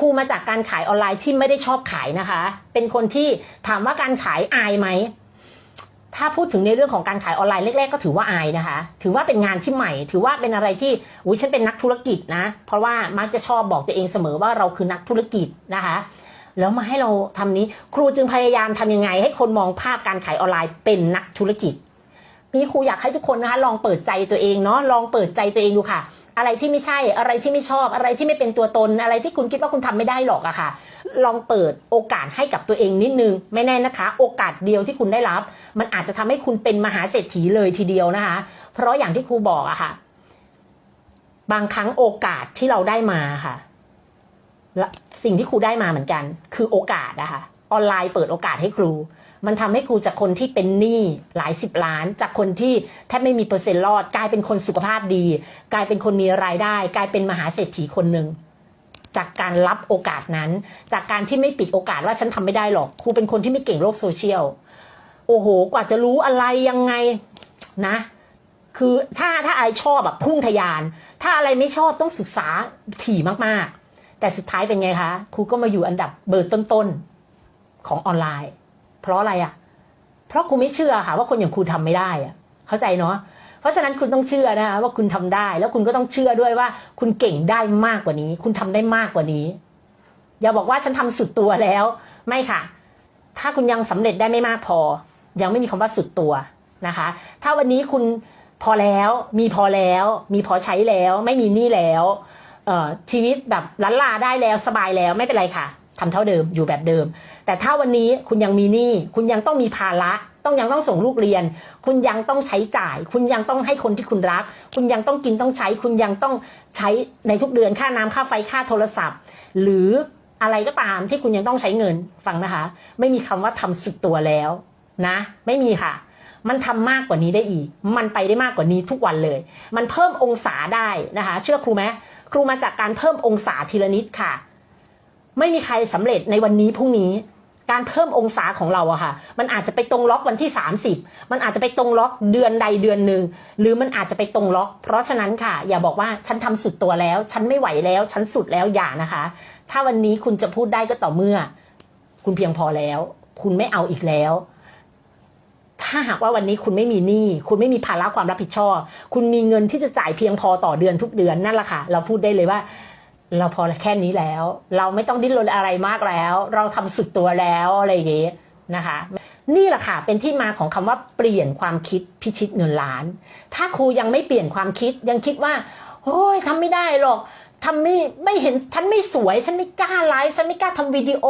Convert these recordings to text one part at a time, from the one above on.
ครูมาจากการขายออนไลน์ที่ไม่ได้ชอบขายนะคะ เป็นคนที่ถามว่าการขายอายไหมถ้าพูดถึงในเรื่องของการขายออนไลน์แรกๆก็ถือว่าอายนะคะ ถือว่าเป็นงานที่ใหม่ ถือว่าเป็นอะไรที่อุ้ยฉันเป็นนักธุรกิจนะ เพราะว่ามักจะชอบบอกตัวเองเสมอว่าเราคือนักธุรกิจนะคะ แล้วมาให้เราทำนี้ครูจึงพยายามทำยังไง ให้คนมองภาพการขายออนไลน์เป็นนักธุรกิจนี่ครูอยากให้ทุกคนนะคะ ลองเปิดใจตัวเองเนาะลองเปิดใจตัวเองดูค่ะ อะไรที่ไม่ใช่อะไรที่ไม่ชอบอะไรที่ไม่เป็นตัวตนอะไรที่คุณคิดว่าคุณทำไม่ได้หรอกอะค่ะ ลองเปิดโอกาสให้กับตัวเองนิดนึง ไม่แน่นะคะ โอกาสเดียวที่คุณได้รับ มันอาจจะทำให้คุณเป็นมหาเศรษฐีเลยทีเดียวนะคะ เพราะอย่างที่ครูบอกอะค่ะ บางครั้งโอกาสที่เราได้มาค่ะและสิ่งที่ครูได้มาเหมือนกัน คือโอกาสนะคะออนไลน์เปิดโอกาสให้ครู มันทำให้ครูจากคนที่เป็นหนี้หลายสิบล้าน จากคนที่แทบไม่มีเปอร์เซ็นต์รอด กลายเป็นคนสุขภาพดี กลายเป็นคนมีรายได้ กลายเป็นมหาเศรษฐีคนหนึ่งจากการรับโอกาสนั้น จากการที่ไม่ปิดโอกาสว่าฉันทำไม่ได้หรอกครูเป็นคนที่ไม่เก่งโลกโซเชียลโอ้โห กว่าจะรู้อะไรยังไงนะ คือถ้าถ้าอะไรชอบแบบพุ่งทะยาน ถ้าอะไรไม่ชอบต้องศึกษาถี่มากๆ แต่สุดท้ายเป็นไงคะครูก็มาอยู่อันดับเบอร์ต้นๆของออนไลน์ เพราะอะไรอะ เพราะครูไม่เชื่อค่ะว่าคนอย่างครูทำไม่ได้อะเข้าใจเนาะเพราะฉะนั้นคุณต้องเชื่อนะคะว่าคุณทำได้ แล้วคุณก็ต้องเชื่อด้วยว่า คุณเก่งได้มากกว่านี้ คุณทำได้มากกว่านี้ อย่าบอกว่าฉันทำสุดตัวแล้ว ไม่ค่ะ ถ้าคุณยังสำเร็จได้ไม่มากพอ ยังไม่มีคำว่าสุดตัวนะคะ ถ้าวันนี้คุณพอแล้วมีพอแล้ว มีพอใช้แล้ว ไม่มีหนี้แล้วเออชีวิตแบบล้านลาได้แล้วสบายแล้วไม่เป็นไรค่ะ ทำเท่าเดิมอยู่แบบเดิม แต่ถ้าวันนี้คุณยังมีหนี้คุณยังต้องมีภาระต้องยังต้องส่งลูกเรียน คุณยังต้องใช้จ่าย คุณยังต้องให้คนที่คุณรัก คุณยังต้องกินต้องใช้ คุณยังต้องใช้ในทุกเดือนค่าน้ำค่าไฟค่าโทรศัพท์ หรืออะไรก็ตามที่คุณยังต้องใช้เงินฟังนะคะ ไม่มีคำว่าทำสุดตัวแล้วนะ ไม่มีค่ะ มันทำมากกว่านี้ได้อีก มันไปได้มากกว่านี้ทุกวันเลย มันเพิ่มองศาได้นะคะ เชื่อครูไหมครูมาจากการเพิ่มองศาทีละนิดค่ะ ไม่มีใครสำเร็จในวันนี้พรุ่งนี้การเพิ่มองศาของเราอะค่ะ มันอาจจะไปตรงล็อกวันที่ 30 มันอาจจะไปตรงล็อกเดือนใดเดือนหนึ่ง หรือมันอาจจะไปตรงล็อก เพราะฉะนั้นค่ะ อย่าบอกว่าฉันทำสุดตัวแล้ว ฉันไม่ไหวแล้ว ฉันสุดแล้วอย่านะคะ ถ้าวันนี้คุณจะพูดได้ก็ต่อเมื่อ คุณเพียงพอแล้ว คุณไม่เอาอีกแล้ว ถ้าหากว่าวันนี้คุณไม่มีหนี้ คุณไม่มีภาระความรับผิดชอบ คุณมีเงินที่จะจ่ายเพียงพอต่อเดือนทุกเดือนนั่นแหละค่ะ เราพูดได้เลยว่า เราพอแค่นี้แล้ว เราไม่ต้องดิ้นรนอะไรมากแล้ว เราทำสุดตัวแล้วอะไรอย่างเงี้ยนะคะ นี่แหละค่ะเป็นที่มาของคำว่าเปลี่ยนความคิดพิชิตเงินล้าน ถ้าครูยังไม่เปลี่ยนความคิดยังคิดว่าโอ้ยทำไม่ได้หรอกทำไม่ไม่เห็นฉันไม่สวย ฉันไม่กล้าไลฟ์ฉันไม่กล้าทำวิดีโอ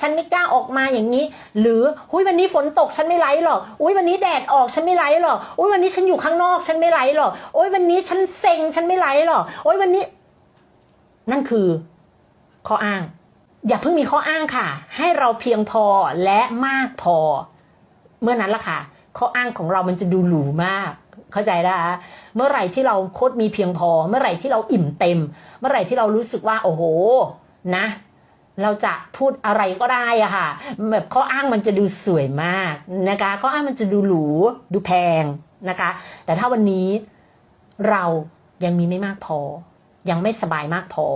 ฉันไม่กล้าออกมาอย่างนี้ หรือหุ้ยวันนี้ฝนตกฉันไม่ไลฟ์หรอกอุ้ยวันนี้แดดออกฉันไม่ไลฟ์หรอกอุ้ยวันนี้ฉันอยู่ข้างนอกฉันไม่ไลฟ์หรอกโอ้ยวันนี้ฉันเซ็งฉันไม่ไลฟ์หรอกโอ้ยวันนี้ นั่นคือข้ออ้าง อย่าเพิ่งมีข้ออ้างค่ะ ให้เราเพียงพอและมากพอ เมื่อนั้นละค่ะ ข้ออ้างของเรามันจะดูหรูมาก เข้าใจนะคะเมื่อไหร่ที่เราโคตรมีเพียงพอ เมื่อไหร่ที่เราอิ่มเต็ม เมื่อไหร่ที่เรารู้สึกว่า โอ้โห นะ เราจะพูดอะไรก็ได้อะค่ะ แบบข้ออ้างมันจะดูสวยมากนะคะ ข้ออ้างมันจะดูหรู ดูแพงนะคะ แต่ถ้าวันนี้เรายังมีไม่มากพอ ยังไม่สบายมากพอ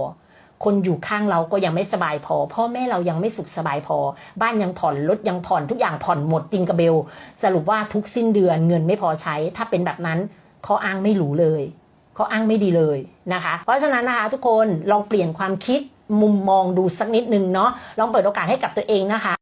คนอยู่ข้างเราก็ยังไม่สบายพอ พ่อแม่เรายังไม่สุขสบายพอ บ้านยังผ่อนรถยังผ่อนทุกอย่างผ่อนหมดจริงกระเบล สรุปว่าทุกสิ้นเดือนเงินไม่พอใช้ ถ้าเป็นแบบนั้นข้ออ้างไม่หรูเลยข้ออ้างไม่ดีเลยนะคะ เพราะฉะนั้นนะคะทุกคนลองเปลี่ยนความคิดมุมมองดูสักนิดนึงเนาะลองเปิดโอกาสให้กับตัวเองนะคะ